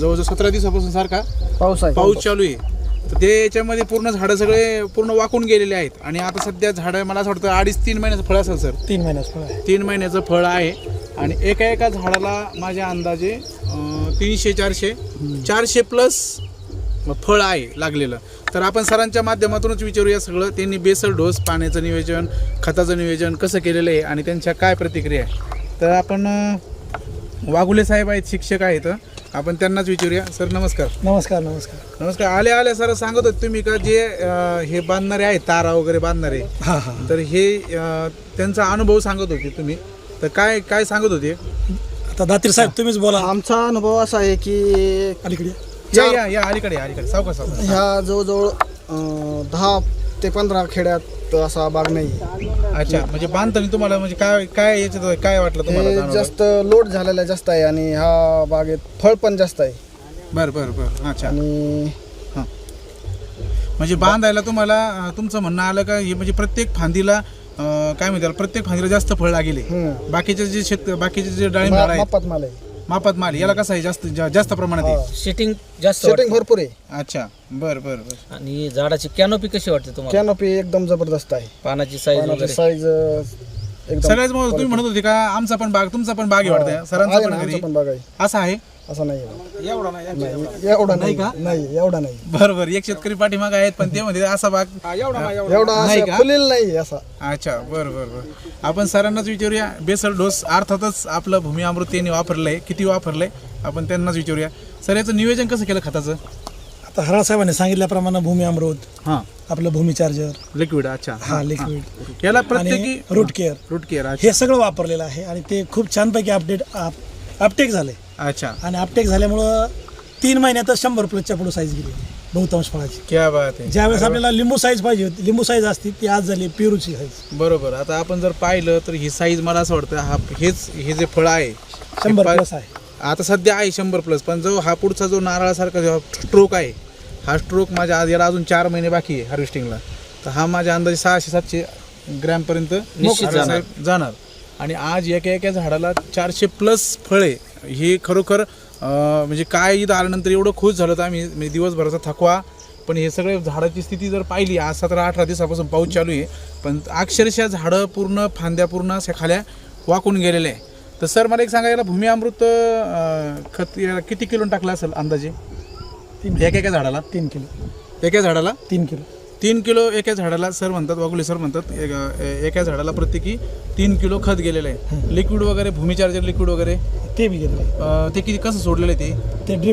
जवळजवळ सतरा दिवसापासून सारखा पाऊस आहे. पाऊस चालू आहे. तर ते याच्यामध्ये पूर्ण झाडं सगळे पूर्ण वाकून गेलेले आहेत. आणि आता सध्या झाडं मला असं वाटतं अडीच तीन महिन्याचं फळ असेल सर. तीन महिन्याच फळ आहे. तीन महिन्याचं फळ आहे. आणि एका एका झाडाला माझ्या अंदाजे अं, तीनशे चारशे चारशे प्लस फळ आहे लागलेलं. तर आपण सरांच्या माध्यमातूनच विचारूया सगळं. त्यांनी बेसल डोस पाण्याचं नियोजन खताचं नियोजन कसं केलेलं आहे आणि त्यांच्या काय प्रतिक्रिया आहे. तर आपण अं, वाघुले साहेब आहेत शिक्षक आहेत. आपण त्यांनाच विचारूया. सर नमस्कार. नमस्कार नमस्कार. नमस्कार. आले आले सर सांगत होते तुम्ही का जे अं, हे बांधणारे आहेत तारा वगैरे बांधणारे हां हां. तर हे अं, त्यांचा अनुभव सांगत होते तुम्ही. तर काय काय सांगत होते? आता दातीर साहेब तुम्हीच बोला. आमचा अनुभव असा आहे की अलीकडे. या या या अलीकडे अलीकडे. सावकाश सावकाश. ह्या जवळजवळ अं, दहा ते पंधरा खेड्यात असा बाग नाही. अच्छा म्हणजे बांधताना तुम्हाला म्हणजे काय काय याच्यात काय वाटलं तुम्हाला हे जाणवलं? जास्त लोड झालेला जास्त आहे आणि ह्या बागेत फळ पण जास्त आहे. बर बर बर. अच्छा. आणि म्हणजे बांधायला तुम्हाला अं, तुमचं म्हणणं आलं का हे म्हणजे प्रत्येक फांदीला अं, काय म्हणतात प्रत्येक फांदीला जास्त फळ लागेल हम्म. बाकीचे जे शेत बाकीचे जे डाळिंब मा- झाड आहेत. मापात माल आहे. मापात माल याला कसं आहे जास्त जा- जास्त प्रमाणात आहे? सेटिंग जास्त सेटिंग वाटतं. भरपूर आहे. अच्छा. बर बर बर. आणि झाडाची कॅनोपी कशी वाटते तुम्हाला? कॅनोपी एकदम जबरदस्त आहे. पानाची साईज पानाची वगैरे? साईज एकदम सगळ्याच मग तुम्ही म्हणत होते का आमचा पण बाग तुमचा पण बाग आहे वाटतं. सरांचा आहे पण ना, घरी. आमचा पण बाग आहे. असं आहे? असं नाही आहे. नाही एवढा नाही नाही एवढा नाही. बरोबर एक शेतकरी पाठीमाग आहेत पण ते म्हणते असा बाग एवढा नाही असं का? फुलेल नाही असा. अच्छा बरं बरं बरं. आपण सरांनाच विचारूया बेसल डोस अर्थातच आपलं भूमी अमृत त्यांनी वापरलंय किती वापरलंय? आपण त्यांनाच विचारूया. सर याचं नियोजन कसं केलं खताचं? आता हरा साहेबांनी सांगितल्याप्रमाणे भूमी अमृत हां. आपलं भूमी चार्जर लिक्विड अच्छा. हा लिक्विड याला आणि प्रत्येकी रूट केअर रूट केअर हे सगळं वापरलेलं आहे आणि ते खूप छानपैकी अपडेट अपटेक झाले अच्छा. आणि अपटेक झाल्यामुळं तीन महिन्यातच शंभर प्लसच्या पुढे साईज गेली. बहुतांश फळाची. क्या बात आहे. ज्यावेळेस आपल्याला लिंबू साईज पाहिजे होती लिंबू साईज असती ती आज झाली पेरूची साईज बरोबर. आता आपण जर पाहिलं तर ही साईज मला असं वाटतं हा हेच हे जे फळ आहे शंभर हे प्लस आहे. आता सध्या आहे शंभर प्लस पण जो हा पुढचा जो नारळासारखा जो स्ट्रोक आहे हा स्ट्रोक माझ्या आज याला अजून चार महिने बाकी आहे हार्वेस्टिंगला तर हा माझ्या अंदाजे सहाशे सातशे ग्रॅमपर्यंत निश्चित जाणार. जाणार. आणि आज एका एका झाडाला चारशे प्लस फळे. ही खरोखर म्हणजे काय इथं आल्यानंतर एवढं खुश झालं तर आम्ही म्हणजे दिवसभराचा थकवा. पण हे सगळे झाडाची स्थिती जर पाहिली आज सतरा अठरा दिवसापासून पाऊस चालू आहे. पण अक्षरशः झाडं पूर्ण फांद्या पूर्ण अशा खाल्या वाकून गेलेले आहे. तर सर मला एक सांगायला भूमी अमृत खत याला किती किलो टाकलं असेल अंदाजे? तीन एका एका झाडाला? तीन किलो. एका झाडाला? तीन किलो. तीन किलो एका झाडाला सर म्हणतात वाघुले सर म्हणतात एका एका झाडाला प्रत्येकी तीन किलो खत गेलेलं आहे. लिक्विड वगैरे भूमी चार्जर लिक्विड वगैरे? ते बी घेतले ते किती कसं सोडलेलं आहे ते? ते ड्रीप